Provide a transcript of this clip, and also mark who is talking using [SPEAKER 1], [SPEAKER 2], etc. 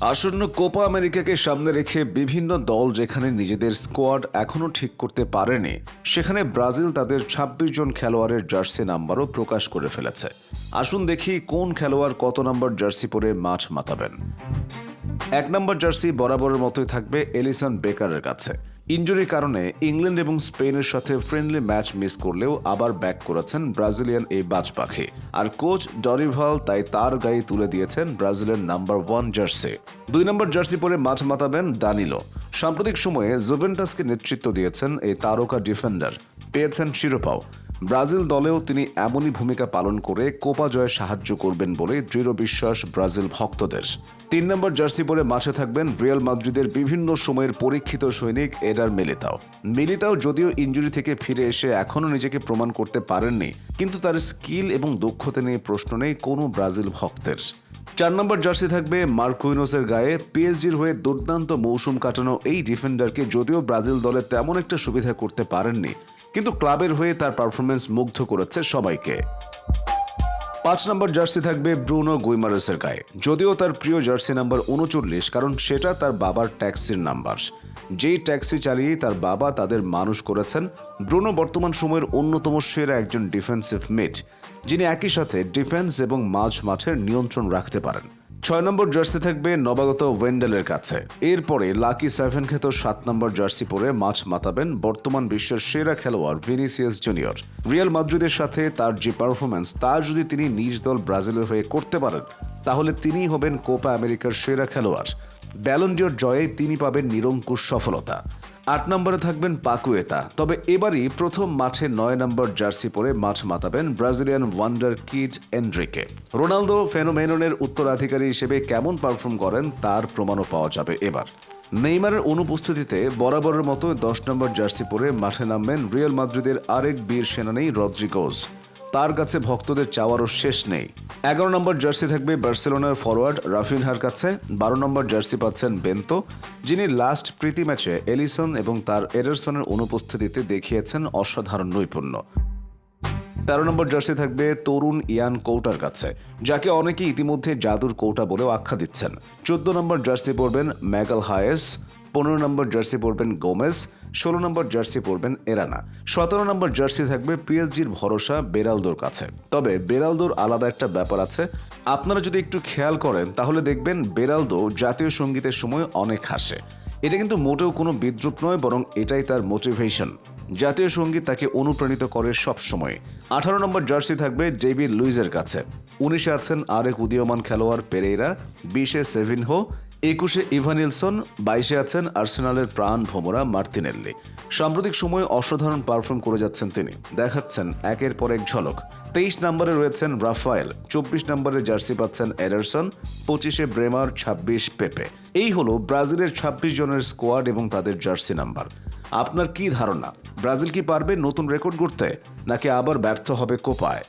[SPEAKER 1] আসন্ন কোপা আমেরিকাকে সামনে রেখে বিভিন্ন দল যেখানে নিজেদের স্কোয়াড এখনও ঠিক করতে পারেনি, সেখানে ব্রাজিল তাদের ২৬ জন খেলোয়াড়ের জার্সি নাম্বারও প্রকাশ করে ফেলেছে। আসুন দেখি কোন খেলোয়াড় কত নম্বর জার্সি পরে মাঠ মাতাবেন। এক নম্বর জার্সি বরাবরের মতোই থাকবে এলিসন বেকারের কাছে। ইঞ্জুরির কারণে ইংল্যান্ড এবং স্পেনের সাথে ফ্রেন্ডলি ম্যাচ মিস করলেও আবার ব্যাক করেছেন ব্রাজিলিয়ান এই বাজ পাখি আর কোচ ডরিভাল তাই তার গায়ে তুলে দিয়েছেন ব্রাজিলের নাম্বার ওয়ান জার্সি দুই নম্বর জার্সি পরে মাঠ মাতাবেন দানিলো। সাম্প্রতিক সময়ে জুভেন্টাসকে নেতৃত্ব দিয়েছেন এই তারকা ডিফেন্ডার পেয়েছেন শিরোপাও। ব্রাজিল দলেও তিনি এমনই ভূমিকা পালন করে কোপা জয়ে সাহায্য করবেন বলে দৃঢ় বিশ্বাস ব্রাজিল ভক্তদের। তিন নম্বর জার্সি পরে মাঠে থাকবেন রিয়াল মাদ্রিদের বিভিন্ন সময়ের পরীক্ষিত সৈনিক এডার মিলিতাও। মিলিতাও যদিও ইঞ্জুরি থেকে ফিরে এসে এখনও নিজেকে প্রমাণ করতে পারেননি, কিন্তু তার স্কিল এবং দক্ষতা নিয়ে প্রশ্ন নেই কোনো ব্রাজিল ভক্তের। চার নম্বর জার্সি থাকবে মার্কুইনোসের গায়ে। পিএসজির হয়ে দুর্দান্ত মৌসুম কাটানো এই ডিফেন্ডারকে যদিও ব্রাজিল দলে তেমন একটা সুবিধা করতে পারেননি, কিন্তু ক্লাবের হয়ে তার পারফরমেন্স মুগ্ধ করেছে সবাইকে। পাঁচ নম্বর জার্সি থাকবে ব্রুনো গুইমারেসের গায়ে। যদিও তার প্রিয় জার্সি নাম্বার উনচল্লিশ, কারণ সেটা তার বাবার ট্যাক্সির নাম্বার। যেই ট্যাক্সি চালিয়েই তার বাবা তাদের মানুষ করেছেন, ব্রুনো বর্তমান সময়ের অন্যতম সেরা একজন ডিফেন্সিভ মিড যিনি একই সাথে ডিফেন্স এবং মাঝ মাঠের নিয়ন্ত্রণ রাখতে পারেন। ছয় নম্বর জার্সি থাকবে নবাগত ওয়েন্ডেলের কাছে। এরপরে লাকি সেভেন খেত সাত নম্বর জার্সি পরে মাঠ মাতাবেন বর্তমান বিশ্বের সেরা খেলোয়াড় ভিনিসিয়াস জুনিয়র। রিয়াল মাদ্রিদের সাথে তার যে পারফরমেন্স তা যদি তিনি নিজ দল ব্রাজিলের হয়ে করতে পারেন, তাহলে তিনিই হবেন কোপা আমেরিকার সেরা খেলোয়াড়। ব্যালন্ডিয়র জয়ে তিনি পাবেন নিরঙ্কুশ সফলতা। আট নম্বরে থাকবেন পাকুয়েতা। তবে এবারই প্রথম মাঠে নয় নম্বর জার্সি পরে মাঠ মাতাবেন ব্রাজিলিয়ান ওয়ান্ডার কিড এন্ড্রিকে। রোনালদো ফেনোমেননের উত্তরাধিকারী হিসেবে কেমন পারফর্ম করেন তার প্রমাণও পাওয়া যাবে এবার। নেইমারের অনুপস্থিতিতে বরাবরের মতো দশ নম্বর জার্সি পরে মাঠে নামবেন রিয়াল মাদ্রিদের আরেক বীর সেনানী রদ্রিগোজ। তার কাছে ভক্তদের চাওয়ারও শেষ নেই। এগারো নম্বর জার্সি থাকবে বার্সেলোনার ফরওয়ার্ড রাফিনহার কাছে। বারো নম্বর জার্সি পাচ্ছেন বেন্তো, যিনি লাস্ট প্রীতি ম্যাচে এলিসন এবং তার এডারসনের অনুপস্থিতিতে দেখিয়েছেন অসাধারণ নৈপুণ্য। তেরো নম্বর জার্সি থাকবে তরুণ ইয়ান কৌটার কাছে, যাকে অনেকে ইতিমধ্যে জাদুর কৌটা বলেও আখ্যা দিচ্ছেন। চোদ্দ নম্বর জার্সি পরবেন ম্যাগাল হায়েস পনেরো নম্বর জার্সি পরবেন গোমেজ, ষোলো নম্বর জার্সি পরবেন এরানা। সতেরো নম্বর জার্সি থাকবে পিএসজির ভরসা বেরালদোর কাছে। তবে বেরালদোর আলাদা একটা ব্যাপার আছে, আপনারা যদি একটু খেয়াল করেন, তাহলে দেখবেন বেরালদো জাতীয় সঙ্গীতের সময় অনেক হাসে। এটা কিন্তু মোটেও কোনো বিদ্রুপ নয়, বরং এটাই তার মোটিভেশন জাতীয় সংগীত তাকে অনুপ্রাণিত করে সব সময় আঠারো নম্বর জার্সি থাকবে ডেভিড লুইজের কাছে। উনিশে আছেন আরেক উদীয়মান খেলোয়াড় পেরেইরা, বিশে সেভিনহো একুশে ইভানিলসন বাইশে আছেন আর্সেনালের প্রাণ ভোমরা মার্তিনেল্লি সাম্প্রতিক সময়ে অসাধারণ পারফর্ম করে যাচ্ছেন তিনি। দেখাচ্ছেন একের পর এক ঝলক। তেইশ নম্বরে রয়েছেন রাফায়েল, চব্বিশ নম্বরে জার্সি পাচ্ছেন এডারসন, পঁচিশে ব্রেমার, ছাব্বিশ পেপে। এই হলো ব্রাজিলের ছাব্বিশ জনের স্কোয়াড এবং তাদের জার্সি নাম্বার। আপনার কি ধারণা? ব্রাজিল কি পারবে নতুন রেকর্ড করতে নাকি আবার ব্যর্থ হবে কোপায়?